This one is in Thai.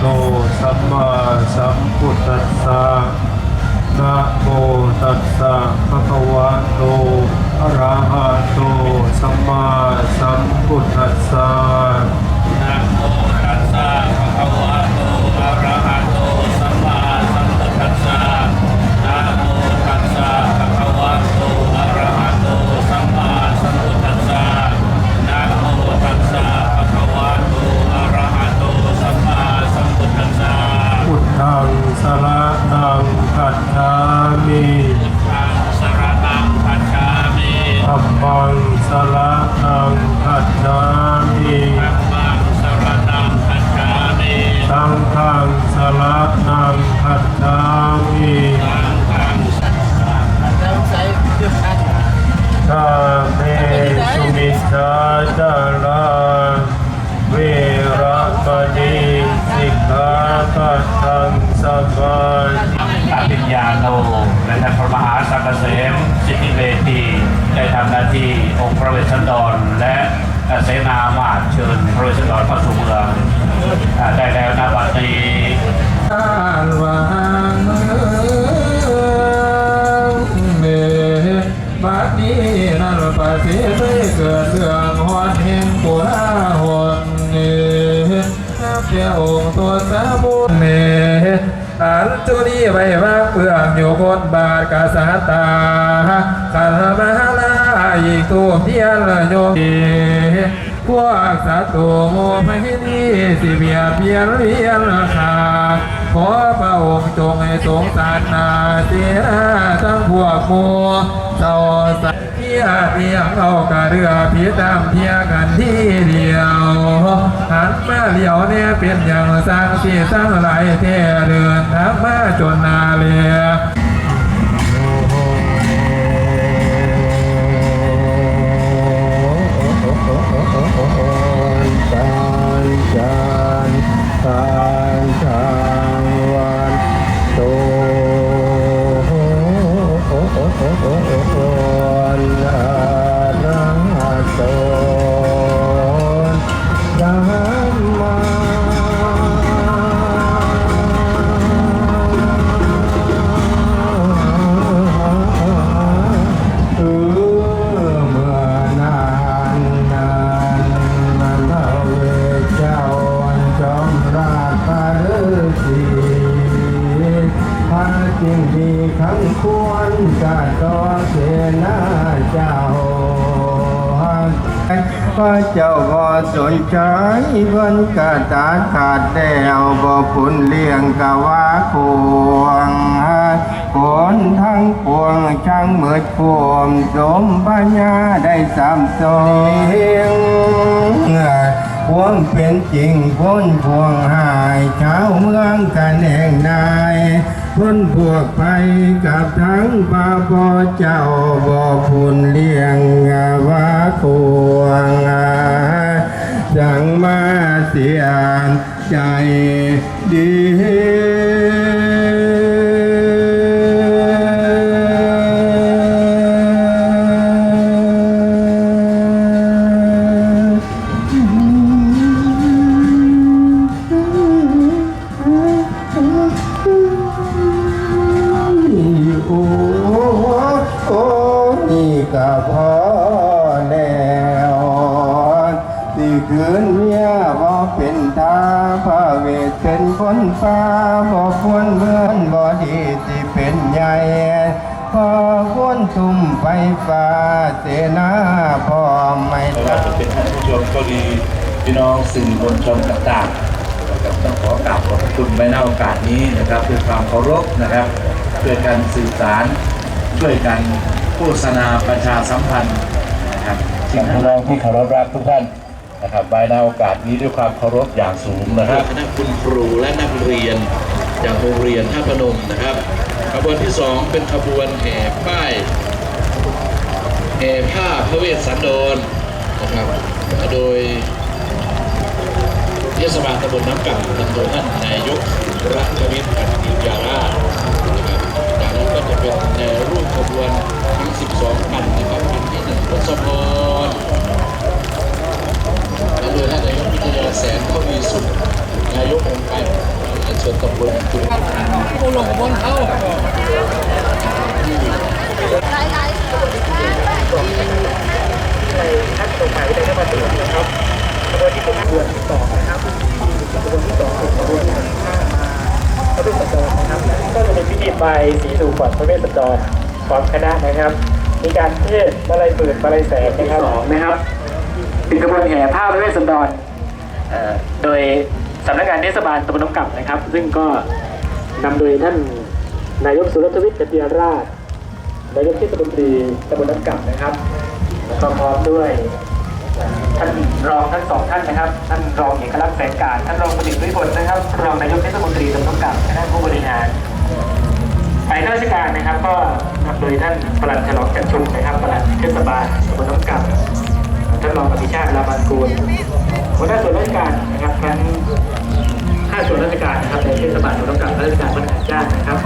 โตสัมมาสัมพุทธัสสะนะโมตัสสะภะคะวะโตอะระหะโตสัมมาสัมพุทธัสสะ สระนังคัจฉามิทางสรณังคัจฉามิธัมมังสระนังคัจฉามิธัมมังสรณังคัจฉามิสังฆังสระนังคัจฉามิสังฆังสรณังชาเมสุมิชาจาราเวระมณีสิกขาปัทัง สมาธิอภิญญาโนและท่านพระมหาสักเสมสิทธิเวทีได้ทำหน้าที่องค์พระเวสสันดรและเสนามาเชิญพระเวสสันดรเข้าสู่เมืองได้แล้วนะบัดนี้ องอยู่คนบาทกษัตตาขันมาลาอีกตัวเพียรโยมพวกสัตว์โมไม่นีสิเบียเบียนเลียนราคาขอพระองค์จงให้สงสารนาเสียทั้งพวกโมเจ้าสัตว์เทียเทียงเอากระเรือพีตามเทียกันที่เดียวหันมาเหลียวเนี่ยเป็นอย่างสร้างที่สร้างหลายเทเดินทางมาจนนาเลีย จานทา พระเจ้าบ่สนใจเพิ่นกะตาขาดแล้วบ่พุนเลี้ยงกะว่าควงผลทั้งปวงช่างเมืดพวมสมปัญญาได้สามสองพวงเป็นจริงพ้นพวงหายชาวเมืองกันแห่งนา พ้นพวกไปกับทั้งปาปอเจ้าบ่อพุนเลี้ยงว่าควงจังมาเสียใจดี ที่คืนเมียบ่เป็นตาพระเวทเป็นคนฟ้าบ่ควรเหมือนบ่ดีที่เป็นใหญ่พอควรทุ่มไฟฟ้าเสนาพร้อมไม่ไม่ตาว่าจะเป็นท่านผู้ชมก็ดีพี่น้องสื่อมวลชนต่างๆนะครับต้องขอกราบขอบพระคุณไว้ในโอกาสนี้นะครับด้วยความเคารพนะครับช่วยกันสื่อสารช่วยกันโฆษณาประชาสัมพันธ์นะครับ สิ่งพี่น้องที่เคารพรักทุกท่าน นะครับไว้ในโอกาสนี้ด้วยความเคารพอย่างสูงนะครับคณะคุณครูและนักเรียนจากโรงเรียนท่าพนมนะครับ ขบวนที่สองเป็นขบวนแห่ป้ายแห่ผ้าพระเวสสันดรนะครับ โดยเทศบาลตำบลน้ำก่ำนำโดยท่านนายกรัฐวิทย์ปัญญารานะครับจากนั้นก็จะเป็นในรูปขบวนทั้ง 12คันนะครับคันที่หนึ่งทศพร และโดยท่านนายกพิจารณาแสนเขามีสุขนายกองค์การส่วนตำบลคุณกูหลงบนเขาหลายลยส่วนมากในท่านสมัยในรัฐบาลนะครับกระวนที่ผมเดือนที่สองนะครับกระบวนที่สองคือกระวนการข้ามาพระเวสสันดรนะครับก็จะเป็พิธีไปสีสู่ก่อนพระเวสสันดรพร้อมคณะนะครับ มีการเทศน์มาลายเปิดมาลายแสงนะครับนะครับ เป็นกระบวนแห่ผ้าพระเวสสันดรโดยสำนักงานเทศบาลตำบลน้ำกลับนะครับ ซึ่งก็นำโดยท่านนายกสุรทวิทย์กติยราชนายกเทศมนตรีตำบลน้ำกลับนะครับแล้วก็พร้อมด้วยท่านรองทั้งสองท่านนะครับ ท่านรองเอกลักษณ์แสงการท่านรองประดิษฐ์วิพลนะครับ รองนายกเทศมนตรีตำบลน้ำกลับและท่านผู้บริหารฝ่ายราชการนะครับ ก็นำโดยท่านปลัดฉลองจันชุมนะครับปลัดเทศบาลตำบลน้ำกลับ ท่านรองอภิชาติลาบานกูลหัวหน้าส่วนราชการนะครับทั้งห้าส่วนราชการนะครับในเทศบาลตำบลน้ำกลับราชการบริหารจ้างนะครับ